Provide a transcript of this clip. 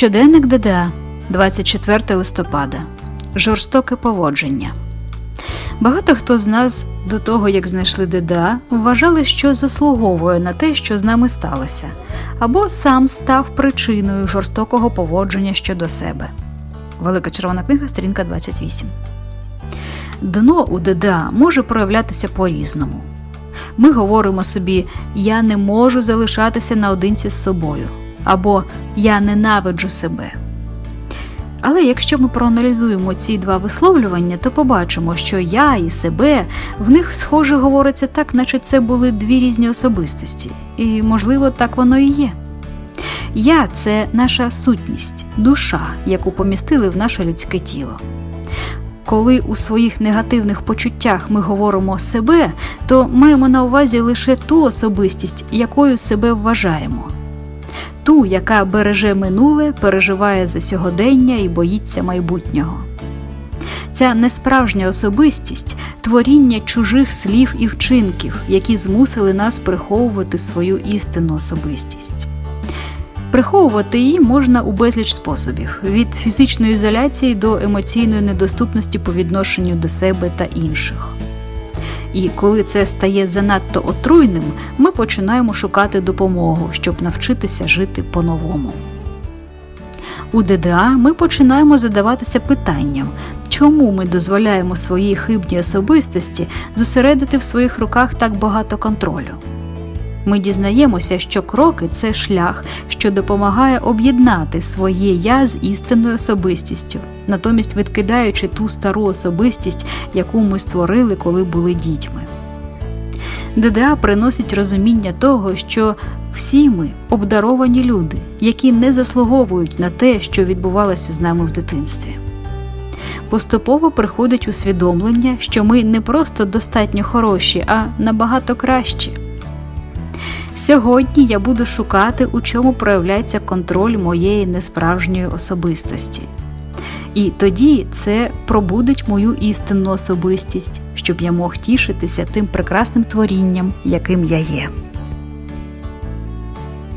Щоденник ДДА, 24 листопада. Жорстоке поводження. Багато хто з нас до того, як знайшли ДДА, вважали, що заслуговує на те, що з нами сталося, або сам став причиною жорстокого поводження щодо себе. Велика червона книга, сторінка 28. Дно у ДДА може проявлятися по-різному. Ми говоримо собі Я не можу залишатися наодинці з собою або Я ненавиджу себе. Але якщо ми проаналізуємо ці два висловлювання, то побачимо, що я і себе в них схоже говориться так, наче це були дві різні особистості, і, можливо, так воно і є. Я це наша сутність, душа, яку помістили в наше людське тіло. Коли у своїх негативних почуттях ми говоримо себе, то маємо на увазі лише ту особистість, якою себе вважаємо ту, яка береже минуле, переживає за сьогодення і боїться майбутнього. Ця несправжня особистість творіння чужих слів і вчинків, які змусили нас приховувати свою істинну особистість. Приховувати її можна у безліч способів: від фізичної ізоляції до емоційної недоступності по відношенню до себе та інших. І коли це стає занадто отруйним, ми починаємо шукати допомогу, щоб навчитися жити по-новому. У ДДА ми починаємо задаватися питанням, чому ми дозволяємо своїй хибній особистості зосередити в своїх руках так багато контролю. Ми дізнаємося, що кроки це шлях, що допомагає об'єднати своє я з істинною особистістю, натомість відкидаючи ту стару особистість, яку ми створили, коли були дітьми. ДДА приносить розуміння того, що всі ми обдаровані люди, які не заслуговують на те, що відбувалося з нами в дитинстві. Поступово приходить усвідомлення, що ми не просто достатньо хороші, а набагато кращі. Сьогодні я буду шукати, у чому проявляється контроль моєї несправжньої особистості. І тоді це пробудить мою істинну особистість, щоб я мог тішитися тим прекрасним творінням, яким я є.